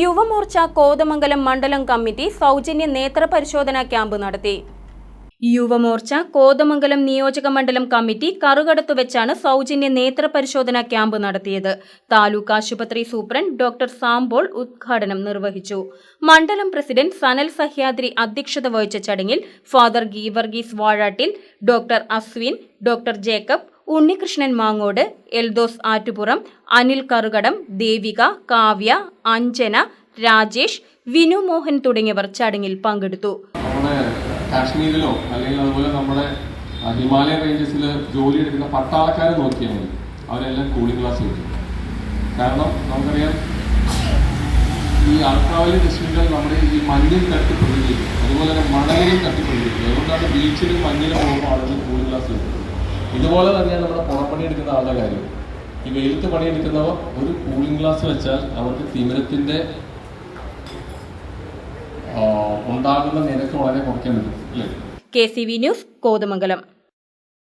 യുവമോർച്ച കോതമംഗലം മണ്ഡലം കമ്മിറ്റി സൗജന്യ നേത്ര പരിശോധനാ ക്യാമ്പ് നടത്തി. യുവമോർച്ച കോതമംഗലം നിയോജക മണ്ഡലം കമ്മിറ്റി കറുകടത്തു വെച്ചാണ് സൗജന്യ നേത്ര പരിശോധനാ ക്യാമ്പ് നടത്തിയത്. താലൂക്ക് ആശുപത്രി സൂപ്രണ്ട് ഡോക്ടർ സാംബോൾ ഉദ്ഘാടനം നിർവഹിച്ചു. മണ്ഡലം പ്രസിഡന്റ് സനൽ സഹ്യാദ്രി അധ്യക്ഷത വഹിച്ച ചടങ്ങിൽ father Geevarghese Vazhattil doctor Aswin doctor Jacob Unnikrishnan Mangode Eldhose Attupuram Anil Karukadam Devika Kavya Anjana Rajesh Vinu Mohan തുടങ്ങിയവർ ചടങ്ങിൽ പങ്കെടുത്തു. കാശ്മീരിലോ അല്ലെങ്കിൽ അതുപോലെ നമ്മുടെ ഹിമാലയ റേഞ്ചസിൽ ജോലി എടുക്കുന്ന പട്ടാളക്കാരെ നോക്കിയാൽ മതി. അവരെല്ലാം കൂളിംഗ് ഗ്ലാസ് കിട്ടും കാരണം നമുക്കറിയാം ഈ അൾട്രാവലി ഡിസ്ട്രിക്റ്റുകൾ നമ്മുടെ ഈ മഞ്ഞിൽ തട്ടി പ്രതികരിക്കും അതുപോലെ തന്നെ മണലിൽ തട്ടി പ്രതികരിക്കും അതുകൊണ്ടാണ് ബീച്ചിലും മഞ്ഞിലും പോകുമ്പോൾ ആളുകൾ കൂളിംഗ് ഗ്ലാസ് കിട്ടും ഇതുപോലെ തന്നെയാണ് നമ്മുടെ പുറപ്പണി എടുക്കുന്ന ആളുടെ കാര്യം. ഈ വെയിലത്ത് പണിയെടുക്കുന്നവർ ഒരു കൂളിംഗ് ഗ്ലാസ് വെച്ചാൽ അവർക്ക് തിമിരത്തിന്റെ ഉണ്ടാകുന്ന നിരക്ക് വളരെ കുറയ്ക്കാൻ പറ്റും അല്ലേ? K C V news Kothamangalam.